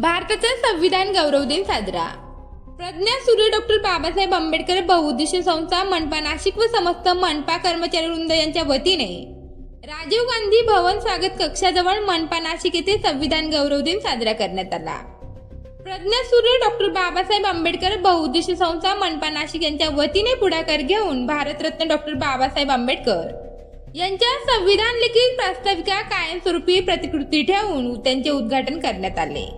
भारताचा संविधान गौरव दिन साजरा. प्रज्ञा सूर्य डॉक्टर बाबासाहेब आंबेडकर बहुउद्देशीय संस्था मनपा नाशिक व समस्त मनपा कर्मचारी वृंद यांच्या वतीने राजीव गांधी भवन स्वागत कक्षाजवळ मनपा नाशिक येथे संविधान गौरव दिन साजरा करण्यात आला. प्रज्ञा सूर्य डॉक्टर बाबासाहेब आंबेडकर बहुउद्देशीय संस्था मनपा नाशिक यांच्या वतीने पुढाकार घेऊन भारतरत्न डॉक्टर बाबासाहेब आंबेडकर यांच्या संविधान लिखित प्रास्ताविका कायमस्वरूपी प्रतिकृती ठेवून त्यांचे उद्घाटन करण्यात आले.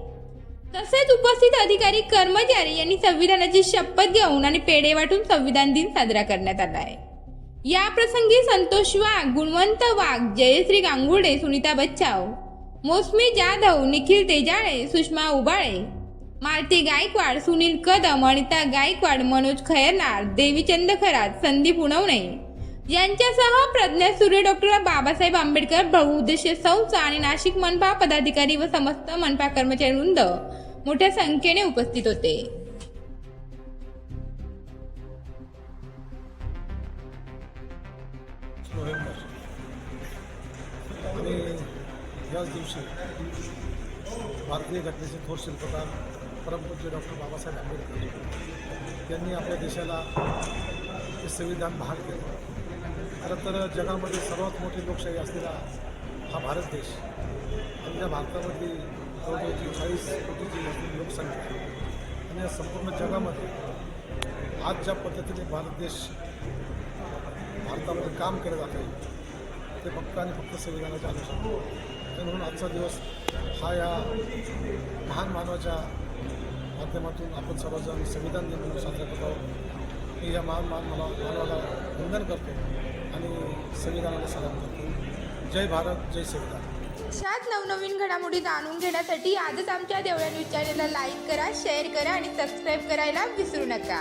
तसेच उपस्थित अधिकारी कर्मचारी यांनी संविधानाची शपथ घेऊन आणि पेढे वाटून संविधान दिन साजरा करण्यात आला आहे. या प्रसंगी संतोष वाघ गुणवंत वाघ जयश्री गांगुडे सुनीता बच्चाव मोसमी जाधव निखिल तेजाळे सुषमा उबाळे मालती गायकवाड सुनील कदम अनिता गायकवाड मनोज खैरनार देवीचंद खरात संदीप उणवणे यांच्यासह प्रज्ञा सूर्य डॉक्टर बाबासाहेब आंबेडकर बहुउद्देशीय संस्था आणि नाशिक मनपा पदाधिकारी व समस्त मनपा कर्मचारी वृंद मोठ्या संख्येने उपस्थित होते. नोव्हेंबर आणि याच दिवशी भारतीय घटनेचे थोर शिल्पकार परमपूज्य डॉक्टर बाबासाहेब आंबेडकर यांनी आपल्या देशाला हे संविधान बहाल केलं. खरं तर जगामध्ये सर्वात मोठी लोकशाही असलेला हा भारत देश आणि त्या भारतामधली जवळजवळ चाळीस कोटीची मोठी लोकसंख्या आणि या संपूर्ण जगामध्ये आज ज्या पद्धतीने भारत देश भारतामध्ये काम केलं जात आहे ते फक्त आणि फक्त संविधानाच्या अनुषंगाने. म्हणून आजचा दिवस हा या महान मानवाच्या माध्यमातून आपण सर्वजण संविधान दिन म्हणून साजरा करत आहोत. मी या महान मान मला मानवाला वंदन करतो आणि संविधानाला सलाम करतो. जय भारत जय संविधान. अशाच नवनवीन घडामोडी जाणून घेण्यासाठी आजच आमच्या देवळ्या न्यूज चॅनलला लाईक करा शेअर करा आणि सबस्क्राईब करायला विसरू नका.